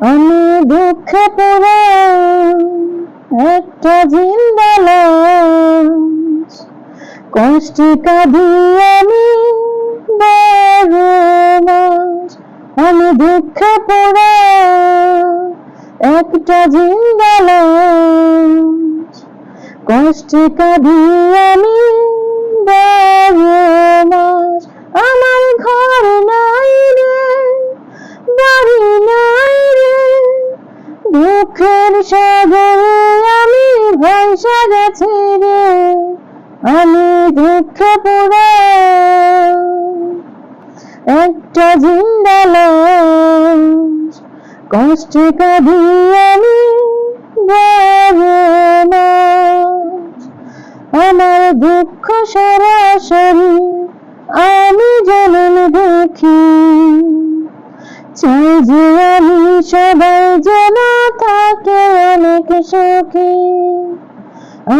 আমি দুঃখে পড়ে একটা জিন্দালাস কষ্টে কাঁদি আমি আমি দুঃখে পড়ে একটা জিন্দালাস কষ্টে কাঁদি আমি সাগরে আমি ভাসা গেছি রে। আমি দুঃখে পড়ে একটা জিন্দালাস কষ্টে কাঁদি আমি আমার দুঃখ সরাসরি আমি জনম দেখি, চাই যে আমি সবাই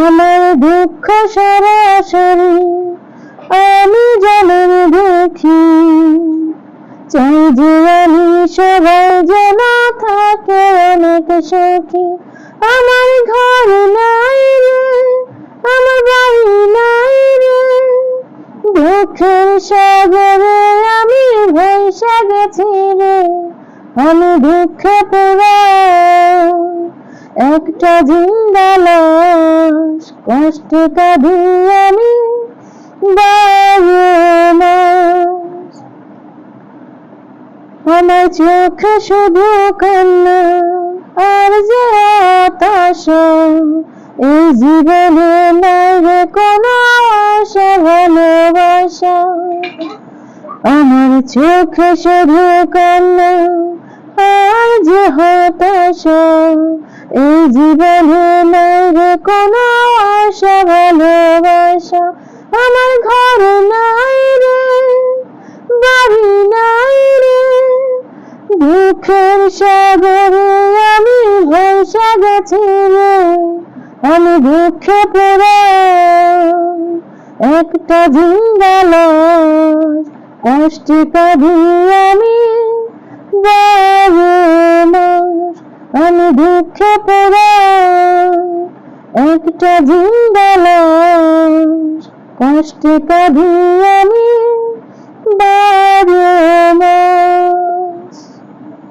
আমার দুঃখ সরাসরি আমি জনম দেখি, চাই যে আমি সবাই যেন থাকে অনেক সুখী। আমার ঘর নাই রে, আমার বাড়ি নাই রে, দুঃখের সাগরে আমি ভেসে গেছি রে, আমি দুঃখে পড়ে একটা জিন্দালাস কষ্ট কাঁদি আমি আমার চোখে শুধু কান্না, আর যে এই জীবনে নাই রে কোনো ভালোবাসা। আমার চোখে শুধু কান্না যে হতাশা, এই জীবনে নাই রে কোনো আশা, ভালোবাসা আমার ঘর নাই রে বাড়ি নাই রে দুঃখের সাগরে আমি ভেসে গেছি রে, আমি দুঃখে পড়ে। একটা জিন্দালাস কষ্টে কাঁদি আমি মাস আমি দুঃখে একটা জিন্দালা কষ্টে কাঁদি আমি